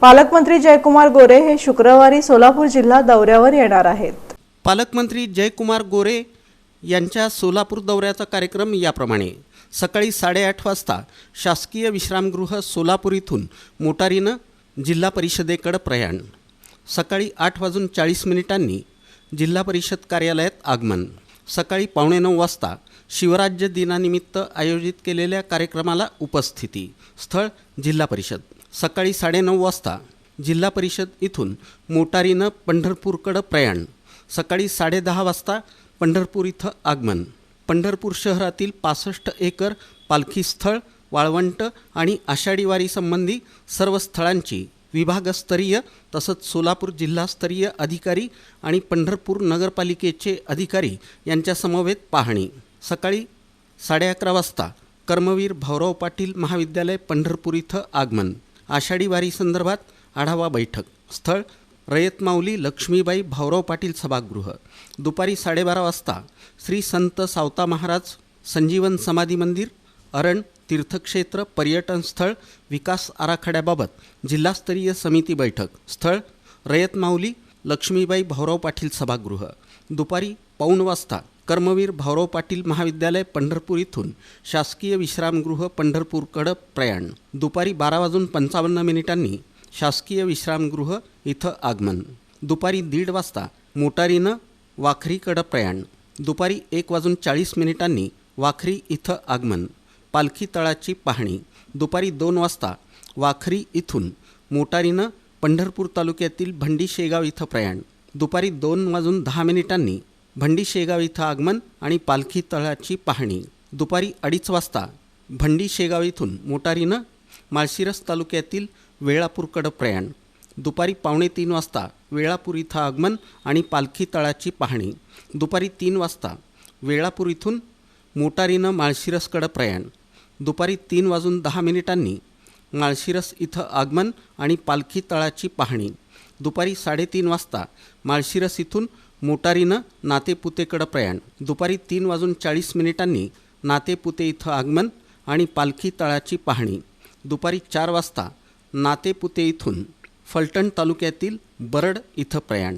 पालकमंत्री जयकुमार गोरे हे शुक्रवारी सोलापूर जिल्हा दौऱ्यावर येणार आहेत. पालकमंत्री जयकुमार गोरे यांच्या सोलापूर दौऱ्याचा कार्यक्रम याप्रमाणे सकाळी साडेआठ वाजता शासकीय विश्रामगृह सोलापूर इथून मोटारीनं जिल्हा परिषदेकडं प्रयाण. सकाळी आठ वाजून चाळीस मिनिटांनी जिल्हा परिषद कार्यालयात आगमन. सकाळी पावणे नऊ वाजता शिवराज्य दिनानिमित्त आयोजित केलेल्या कार्यक्रमाला उपस्थिती. स्थळ जिल्हा परिषद. सकाळी साडेनऊ वाजता जिल्हा परिषद इथून मोटारीनं पंढरपूरकडं प्रयाण. सकाळी साडेदहा वाजता पंढरपूर इथं आगमन. पंढरपूर शहरातील पासष्ट एकर पालखी स्थळ वाळवंट आणि आषाढी वारीसंबंधी सर्व स्थळांची विभागस्तरीय तसंच सोलापूर जिल्हास्तरीय अधिकारी आणि पंढरपूर नगरपालिकेचे अधिकारी यांच्यासमवेत पाहणी. सकाळी साडे अकरा वाजता कर्मवीर भाऊराव पाटील महाविद्यालय पंढरपूर इथं आगमन. आषाढी वारी संदर्भात आढावा बैठक. स्थळ रयत माऊली लक्ष्मीबाई भाऊराव पाटील सभागृह. दुपारी साडेबारा वाजता श्री संत सावता महाराज संजीवन समाधी मंदिर अरण तीर्थक्षेत्र पर्यटन स्थळ विकास आराखड्याबाबत जिल्हास्तरीय समिती बैठक. स्थळ रयत माऊली लक्ष्मीबाई भाऊराव पाटील सभागृह. दुपारी पाऊण वाजता कर्मवीर भाऊराव पाटील महाविद्यालय पंढरपूर इथून. शासकीय विश्रामगृह पंढरपूरकडं प्रयाण. दुपारी बारा वाजून पंचावन्न मिनिटांनी शासकीय विश्रामगृह इथं आगमन. दुपारी दीड वाजता मोटारीनं वाखरीकडं प्रयाण. दुपारी एक वाजून चाळीस मिनिटांनी वाखरी इथं आगमन. पालखी तळाची पाहणी. दुपारी दोन वाजता वाखरी इथून मोटारीनं पंढरपूर तालुक्यातील भंडी शेगाव इथं प्रयाण. दुपारी दोन वाजून दहा मिनिटांनी भंडी शेगाव इथं आगमन आणि पालखी तळाची पाहणी. दुपारी अडीच वाजता भंडी शेगाव इथून मोटारीनं माळशिरस तालुक्यातील वेळापूरकडं प्रयाण. दुपारी पावणे तीन वाजता वेळापूर इथं आगमन आणि पालखी तळाची पाहणी. दुपारी तीन वाजता वेळापूर इथून मोटारीनं माळशिरसकडं प्रयाण. दुपारी तीन वाजून दहा मिनिटांनी माळशिरस इथं आगमन आणि पालखी तळाची पाहणी. दुपारी साडेतीन वाजता माळशिरस इथून मोटारीनं नातेपुतेकडं प्रयाण. दुपारी तीन वाजून चाळीस मिनिटांनी नातेपुते इथं आगमन आणि पालखी तळाची पाहणी. दुपारी चार वाजता नातेपुते इथून फलटण तालुक्यातील बरड इथं प्रयाण.